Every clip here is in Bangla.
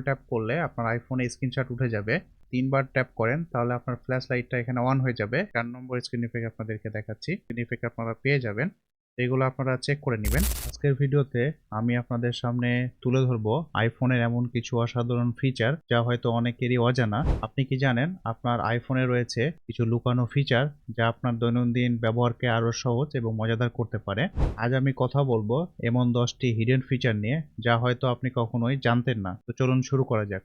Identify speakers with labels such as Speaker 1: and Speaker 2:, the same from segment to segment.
Speaker 1: ট্যাপ করলে আপনার আইফোনে স্ক্রিনশট উঠে যাবে। তিনবার ট্যাপ করেন, তাহলে আপনার ফ্ল্যাশ লাইটটা এখানে অন হয়ে যাবে। চার নম্বর স্ক্রিন ইফেক্ট আপনাদেরকে দেখাচ্ছি। স্ক্রিন ইফেক্ট আপনারা পেয়ে যাবেন। এগুলো আপনারা চেক করে নেবেন। আজকের ভিডিওতে আমি আপনাদের সামনে তুলে ধরবো আইফোনের এমন কিছু অসাধারণ ফিচার যা হয়তো অনেকেরই অজানা। আপনি কি জানেন, আপনার আইফোনে রয়েছে কিছু লুকানো ফিচার যা আপনার দৈনন্দিন ব্যবহারকে আরও সহজ এবং মজাদার করতে পারে। আজ আমি কথা বলব এমন দশটি হিডেন ফিচার নিয়ে যা হয়তো আপনি কখনোই জানতেন না। তো চলুন শুরু করা যাক।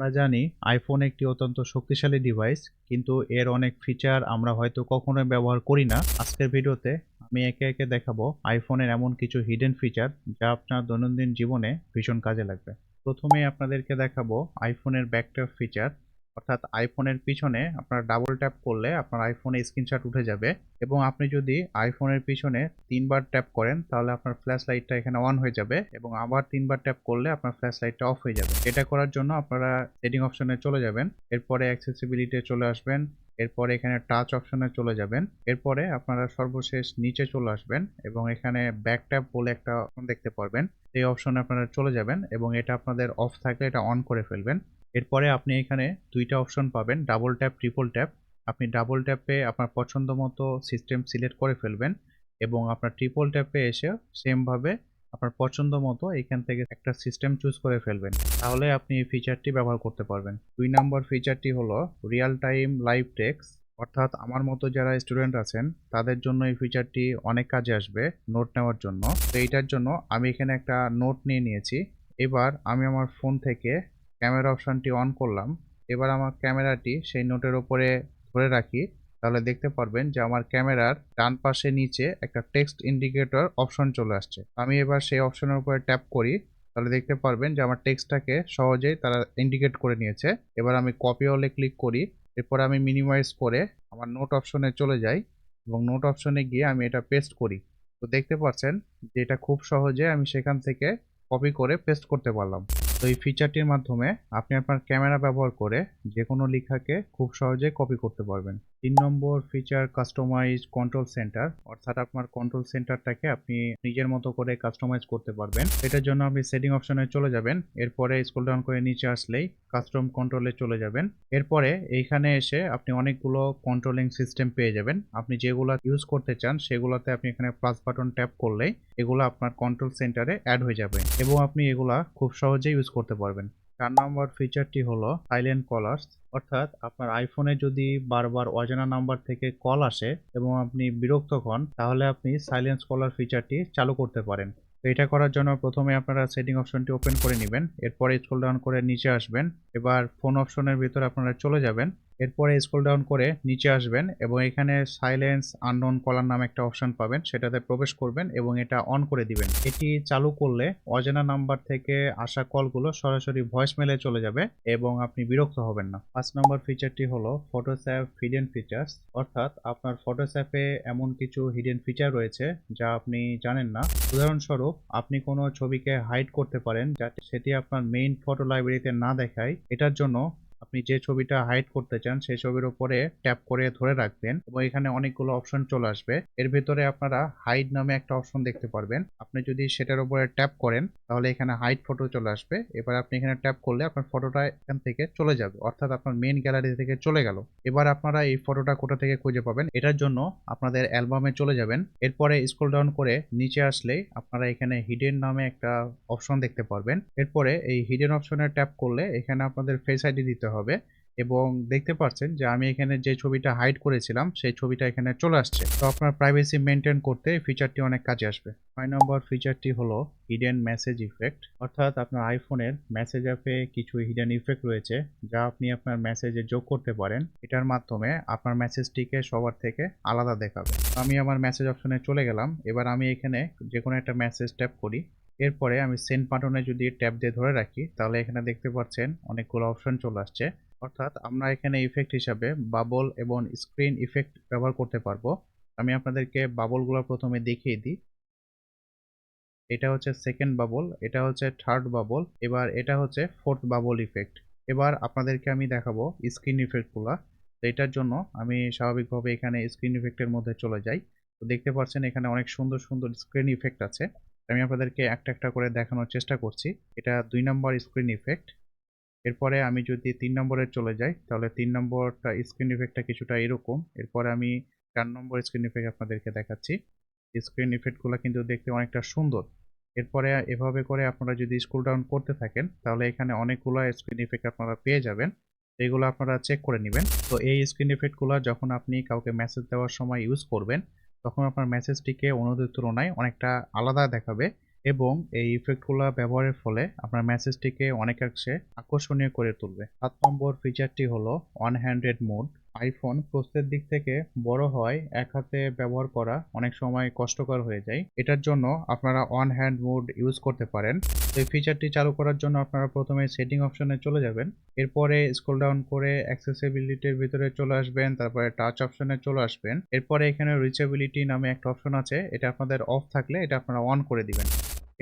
Speaker 1: আমরা জানি আইফোন একটি অত্যন্ত শক্তিশালী ডিভাইস কিন্তু এর অনেক ফিচার আমরা হয়তো কখনোই ব্যবহার করি না। আজকের ভিডিওতে আমি একে একে দেখাবো আইফোনের এমন কিছু হিডেন ফিচার যা আপনার দৈনন্দিন জীবনে ভীষণ কাজে লাগবে। প্রথমে আপনাদেরকে দেখাবো আইফোনের ব্যাকটার ফিচার অর্থাৎ আইফোনের পিছনে আপনার ডাবল ট্যাপ করলে আপনার আইফোনে স্ক্রিনশট উঠে যাবে এবং আপনি যদি আইফোনের পিছনে তিনবার ট্যাপ করেন, তাহলে আপনার ফ্ল্যাশ লাইটটা এখানে অন হয়ে যাবে এবং আবার তিনবার ট্যাপ করলে আপনার ফ্ল্যাশ লাইটটা অফ হয়ে যাবে। এটা করার জন্য আপনারা সেটিং অপশনে চলে যাবেন, এরপরে অ্যাক্সেসিবিলিটি চলে আসবেন, এরপরে এখানে টাচ অপশনে চলে যাবেন, এরপরে আপনারা সর্বশেষ নিচে চলে আসবেন এবং এখানে ব্যাক ট্যাপ বলে একটা দেখতে পারবেন। এই অপশনে আপনারা চলে যাবেন এবং এটা আপনাদের অফ থাকলে এটা অন করে ফেলবেন। এরপরে আপনি এখানে দুইটা অপশন পাবেন ডাবল ট্যাপ ট্রিপল ট্যাপ আপনি ডাবল ট্যাপে আপনার পছন্দ মতো সিস্টেম সিলেক্ট করে ফেলবেন এবং আপনার ট্রিপল ট্যাপে এসে সেমভাবে আপনার পছন্দ মতো এখান থেকে একটা সিস্টেম চুজ করে ফেলবেন। তাহলে আপনি এই ফিচারটি ব্যবহার করতে পারবেন। দুই নম্বর ফিচারটি হলো রিয়েল টাইম লাইভ টেক্স অর্থাৎ আমার মতো যারা স্টুডেন্ট আছেন, তাদের জন্য এই ফিচারটি অনেক কাজে আসবে নোট নেওয়ার জন্য। তো এইটার জন্য আমি এখানে একটা নোট নিয়ে নিয়েছি। এবার আমি আমার ফোন থেকে ক্যামেরা অপশানটি অন করলাম। এবার আমার ক্যামেরাটি সেই নোটের ওপরে ধরে রাখি। তাহলে দেখতে পারবেন যে আমার ক্যামেরার ডান পাশে নিচে একটা টেক্সট ইন্ডিকেটর অপশন চলে আসছে। আমি এবার সেই অপশনের উপরে ট্যাপ করি। তাহলে দেখতে পারবেন যে আমার টেক্সটটাকে সহজেই তারা ইন্ডিকেট করে নিয়েছে। এবার আমি কপি হলে ক্লিক করি। এরপর আমি মিনিমাইজ করে আমার নোট অপশনে চলে যাই এবং নোট অপশনে গিয়ে আমি এটা পেস্ট করি। তো দেখতে পাচ্ছেন যে এটা খুব সহজে আমি সেখান থেকে কপি করে পেস্ট করতে পারলাম। তো এই ফিচারটির মাধ্যমে আপনি আপনার ক্যামেরা ব্যবহার করে যে কোনো লেখাকে খুব সহজে কপি করতে পারবেন। তিন নম্বর ফিচার কাস্টমাইজ কন্ট্রোল সেন্টার অর্থাৎ আপনার কন্ট্রোল সেন্টারটাকে আপনি নিজের মতো করে কাস্টমাইজ করতে পারবেন। এটার জন্য আপনি সেটিং অপশনে চলে যাবেন, এরপরে স্ক্রল ডাউন করে নিচে আসলেই কাস্টম কন্ট্রোলে চলে যাবেন। এরপরে এইখানে এসে আপনি অনেকগুলো কন্ট্রোলিং সিস্টেম পেয়ে যাবেন। আপনি যেগুলো ইউজ করতে চান, সেগুলোতে আপনি এখানে প্লাস বাটন ট্যাপ করলেই এগুলো আপনার কন্ট্রোল সেন্টারে অ্যাড হয়ে যাবে এবং আপনি এগুলা খুব সহজেই ইউজ করতে পারবেন। চার নম্বর ফিচারটি হলো সাইলেন্ট কলার্স অর্থাৎ আপনার আইফোনে যদি বারবার অজানা নাম্বার থেকে কল আসে এবং আপনি বিরক্ত হন, তাহলে আপনি সাইলেন্স কলার ফিচারটি চালু করতে পারেন। তো এটা করার জন্য প্রথমে আপনারা সেটিং অপশনটি ওপেন করে নেবেন, এরপরে স্ক্রল ডাউন করে নিচে আসবেন। এবার ফোন অপশনের ভিতরে আপনারা চলে যাবেন। এরপরে স্ক্রল ডাউন করে নিচে আসবেন এবং এখানে সাইলেন্স আননোন কলার নামে একটা অপশন পাবেন। সেটাতে প্রবেশ করবেন এবং এটা অন করে দিবেন। এটি চালু করলে অজানা নাম্বার থেকে আসা কলগুলো সরাসরি ভয়েস মেলে চলে যাবে এবং আপনি বিরক্ত হবেন না। পাঁচ নম্বর ফিচারটি হলো ফটোস অ্যাপ হিডেন ফিচার্স অর্থাৎ আপনার ফটোস্যাপে এমন কিছু হিডেন ফিচার রয়েছে যা আপনি জানেন না। উদাহরণস্বরূপ, আপনি কোনো ছবিকে হাইড করতে পারেন যাতে সেটি আপনার মেইন ফটো লাইব্রেরিতে না দেখায়। এটার জন্য আপনি যে ছবিটা হাইড করতে চান, সেই ছবির উপরে ট্যাপ করে ধরে রাখবেন এবং এখানে অনেকগুলো অপশন চলে আসবে। এর ভিতরে আপনারা হাইড নামে একটা অপশন দেখতে পারবেন। আপনি যদি সেটার উপরে ট্যাপ করেন, তাহলে এখানে হাইড ফটো চলে আসবে। এবার আপনি এখানে ট্যাপ করলে আপনার ফটোটা এখান থেকে চলে যাবে, অর্থাৎ আপনার মেইন গ্যালারি থেকে চলে গেল। এবার আপনারা এই ফটোটা কোথা থেকে খুঁজে পাবেন, এটার জন্য আপনাদের অ্যালবামে চলে যাবেন। এরপরে স্ক্রল ডাউন করে নিচে আসলেই আপনারা এখানে হিডেন নামে একটা অপশন দেখতে পারবেন। এরপরে এই হিডেন অপশনে ট্যাপ করলে এখানে আপনাদের ফেস আইডি দিতে হবে। এবং দেখতে পাচ্ছেন যে আমি এখানে যে ছবিটা হাইড করেছিলাম, সেই ছবিটা এখানে চলে আসছে। তো আপনার প্রাইভেসি মেনটেন করতে ফিচারটি অনেক কাজে আসবে। ছয় নম্বর ফিচারটি হলো হিডেন মেসেজ ইফেক্ট অর্থাৎ আপনার আইফোনের মেসেজ অ্যাপে কিছু হিডেন ইফেক্ট রয়েছে, যা আপনি আপনার মেসেজে যোগ করতে পারেন। এটার মাধ্যমে আপনার মেসেজটিকে সবার থেকে আলাদা দেখাবে। আমি আমার মেসেজ অপশনে চলে গেলাম। এবার আমি এখানে যে কোনো একটা মেসেজ ট্যাপ করি। এরপরে আমি সেন্ট বাটনে যদি ট্যাপ দিয়ে ধরে রাখি, তাহলে এখানে দেখতে পাচ্ছেন অনেকগুলো অপশন চলে আসছে। অর্থাৎ আমরা এখানে ইফেক্ট হিসাবে বাবল এবং স্ক্রিন ইফেক্ট ব্যবহার করতে পারব। আমি আপনাদেরকে বাবলগুলো প্রথমে দেখিয়ে দিই। এটা হচ্ছে সেকেন্ড বাবল এটা হচ্ছে থার্ড বাবল এবার এটা হচ্ছে ফোর্থ বাবল ইফেক্ট এবার আপনাদেরকে আমি দেখাবো স্ক্রিন ইফেক্টগুলো তো এটার জন্য আমি স্বাভাবিকভাবে এখানে স্ক্রিন ইফেক্টের মধ্যে চলে যাই। তো দেখতে পাচ্ছেন এখানে অনেক সুন্দর সুন্দর স্ক্রিন ইফেক্ট আছে। আমি আপনাদেরকে একটা একটা করে দেখানোর চেষ্টা করছি। এটা দুই নম্বর স্ক্রিন ইফেক্ট এরপরে আমি যদি তিন নম্বরে চলে যাই, তাহলে তিন নম্বরটা স্ক্রিন ইফেক্টটা কিছুটা এরকম। এরপরে আমি চার নম্বর স্ক্রিন ইফেক্ট আপনাদেরকে দেখাচ্ছি। স্ক্রিন ইফেক্টগুলো কিন্তু দেখতে অনেকটা সুন্দর। এরপরে এভাবে করে আপনারা যদি স্ক্রল ডাউন করতে থাকেন, তাহলে এখানে অনেকগুলো স্ক্রিন ইফেক্ট আপনারা পেয়ে যাবেন। এগুলো আপনারা চেক করে নেবেন। তো এই স্ক্রিন ইফেক্টগুলো যখন আপনি কাউকে মেসেজ দেওয়ার সময় ইউজ করবেন তখন আপনার মেসেজটিকে অন্যদের তুলনায় অনেকটা আলাদা দেখাবে এবং এই ইফেক্টগুলো ব্যবহারের ফলে আপনার মেসেজটিকে অনেকাংশে আকর্ষণীয় করে তুলবে। সাত নম্বর ফিচারটি হলো ওয়ান হ্যান্ডেড মোড আইফোন প্রস্তের দিক থেকে বড় হয়, এক হাতে ব্যবহার করা অনেক সময় কষ্টকর হয়ে যায়। এটার জন্য আপনারা ওয়ান হ্যান্ড মোড ইউজ করতে পারেন। এই ফিচারটি চালু করার জন্য আপনারা প্রথমে সেটিং অপশনে চলে যাবেন। এরপরে স্ক্রল ডাউন করে অ্যাক্সেসিবিলিটির ভিতরে চলে আসবেন, তারপরে টাচ অপশনে চলে আসবেন। এরপরে এখানে রিচেবিলিটি নামে একটা অপশন আছে, এটা আপনাদের অফ থাকলে এটা আপনারা অন করে দিবেন।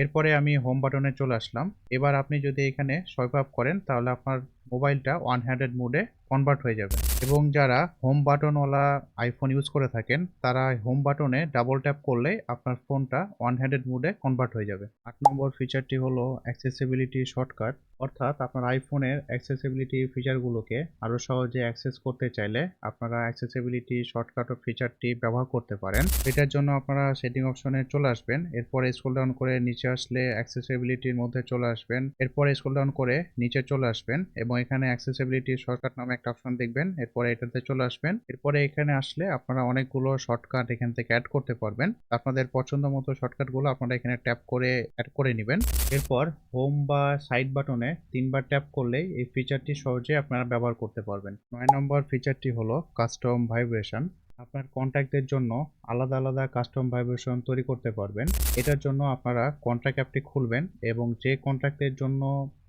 Speaker 1: এরপরে আমি হোম বাটনে চলে আসলাম। এবার আপনি যদি এখানে সোয়াইপ আপ করেন, তাহলে আপনার মোবাইলটা ওয়ান হ্যান্ডেড মোডে কনভার্ট হয়ে যাবে। এবং যারা হোম বাটনওয়ালা আইফোন ইউজ করে থাকেন, তারা হোম বাটনে ডাবল ট্যাপ করলে আপনার ফোনটা ওয়ান হ্যান্ডেড মোডে কনভার্ট হয়ে যাবে। আট নম্বর ফিচারটি হলো অ্যাক্সেসিবিলিটি শর্টকাট অর্থাৎ আপনার আইফোনের অ্যাক্সেসিবিলিটি ফিচারগুলোকে আরও সহজে অ্যাক্সেস করতে চাইলে আপনারা অ্যাক্সেসিবিলিটি শর্টকাট ফিচারটি ব্যবহার করতে পারেন। এটার জন্য আপনারা সেটিং অপশনে চলে আসবেন। এরপরে স্ক্রল ডাউন করে নিচে আসলে অ্যাক্সেসিবিলিটির মধ্যে চলে আসবেন। এরপরে স্ক্রল ডাউন করে নিচে চলে আসবেন এবং এখানে অ্যাক্সেসিবিলিটি শর্টকাট নামে একটা অপশন দেখবেন, এরপরে এটাতে চলে আসবেন। এরপরে এখানে আসলে আপনারা অনেকগুলো শর্টকাট এখান থেকে অ্যাড করতে পারবেন। আপনাদের পছন্দ মতো শর্টকাটগুলো আপনারা এখানে ট্যাপ করে অ্যাড করে নেবেন। এরপর হোম বা সাইড বাটনে তিনবার ট্যাপ করলেই এই ফিচারটি সহজে আপনারা ব্যবহার করতে পারবেন। নয় নম্বর ফিচারটি হলো কাস্টম ভাইব্রেশন আপনার কন্ট্যাক্টের জন্য আলাদা আলাদা কাস্টম ভাইব্রেশন তৈরি করতে পারবেন। এটার জন্য আপনারা কন্ট্যাক্ট অ্যাপটি খুলবেন এবং যে কন্ট্যাক্টের জন্য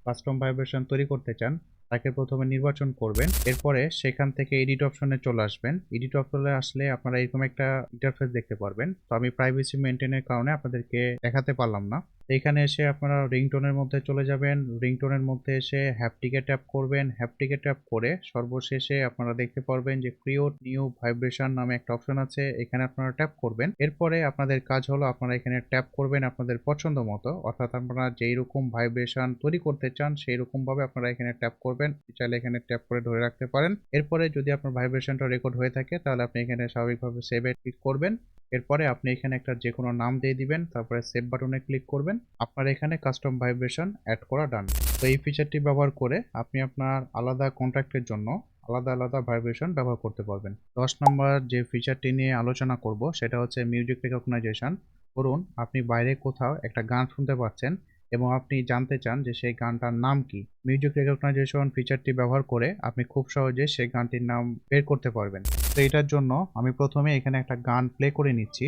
Speaker 1: কাস্টম ভাইব্রেশন তৈরি করতে চান, তাকে প্রথমে নির্বাচন করবেন। এরপরে সেখান থেকে এডিট অপশনে চলে আসবেন। এডিট অপশনে আসলে আপনারা এরকম একটা ইন্টারফেস দেখতে পারবেন। তো আমি প্রাইভেসি মেনটেনের কারণে আপনাদেরকে দেখাতে পারলাম না। এখানে এসে আপনারা রিংটোনের মধ্যে চলে যাবেন। রিংটোনের মধ্যে এসে হ্যাপটিকে ট্যাপ করবেন। হ্যাপটিকে ট্যাপ করে সর্বশেষে আপনারা দেখতে পারবেন যে ক্রিয়েট নিউ ভাইব্রেশন নামে একটা অপশন আছে। এখানে আপনারা ট্যাপ করবেন। এরপরে আপনাদের কাজ হলো আপনারা এখানে ট্যাপ করবেন আপনাদের পছন্দ মতো। অর্থাৎ আপনারা যেই রকম ভাইব্রেশন তৈরি করতে চান, সেই রকম ভাবে আপনারা এখানে ট্যাপ করবেন। চাইলে এখানে ট্যাপ করে ধরে রাখতে পারেন। এরপরে যদি আপনার ভাইব্রেশনটা রেকর্ড হয়ে থাকে, তাহলে আপনি এখানে স্বাভাবিকভাবে সেভে ক্লিক করবেন। এরপরে আপনি এখানে একটা যে কোনো নাম দিয়ে দিবেন, তারপরে সেভ বাটনে ক্লিক করবেন। আপনার এখানে কাস্টম ভাইব্রেশন অ্যাড করা ডান তো এই ফিচারটি ব্যবহার করে আপনি আপনার আলাদা কন্ট্রাক্টের জন্য আলাদা আলাদা ভাইব্রেশন ব্যবহার করতে পারবেন। দশ নম্বর যে ফিচারটি নিয়ে আলোচনা করব, সেটা হচ্ছে মিউজিক রেকগনাইজেশন ধরুন, আপনি বাইরে কোথাও একটা গান শুনতে পাচ্ছেন এবং আপনি জানতে চান যে সেই গানটার নাম কি মিউজিক রেকগনাইজেশন ফিচারটি ব্যবহার করে আপনি খুব সহজে সেই গানটির নাম বের করতে পারবেন। তো এটার জন্য আমি প্রথমে এখানে একটা গান প্লে করে নিচ্ছি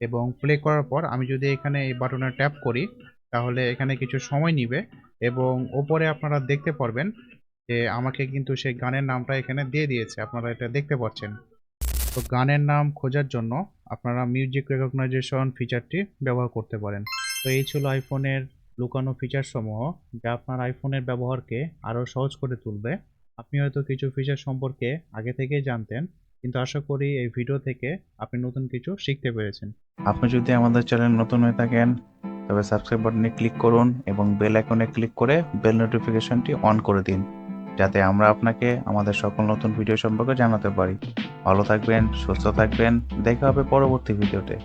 Speaker 1: এবং প্লে করার পর আমি যদি এখানে এই বাটনে ট্যাপ করি, তাহলে এখানে কিছু সময় নিবে এবং ওপরে আপনারা দেখতে পারবেন যে আমাকে কিন্তু সেই গানের নামটা এখানে দিয়ে দিয়েছে, আপনারা এটা দেখতে পাচ্ছেন। তো গানের নাম খোঁজার জন্য আপনারা মিউজিক রেকগনাইজেশন ফিচারটি ব্যবহার করতে পারেন। তো এই ছিল আইফোনের লুকানো ফিচার সমূহ যা আপনার আইফোনের ব্যবহারকে আরও সহজ করে তুলবে। আপনি হয়তো কিছু ফিচার সম্পর্কে আগে থেকেই জানতেন, কিন্তু আশা করি এই ভিডিও থেকে আপনি নতুন কিছু শিখতে পেরেছেন।
Speaker 2: আপনি যদি আমাদের চ্যানেল নতুন হয়ে থাকেন, তবে সাবস্ক্রাইব বাটনে ক্লিক করুন এবং বেল আইকনে ক্লিক করে বেল নোটিফিকেশনটি অন করে দিন, যাতে আমরা আপনাকে আমাদের সকল নতুন ভিডিও সম্পর্কে জানাতে পারি। ভালো থাকবেন, সুস্থ থাকবেন, দেখা হবে পরবর্তী ভিডিওতে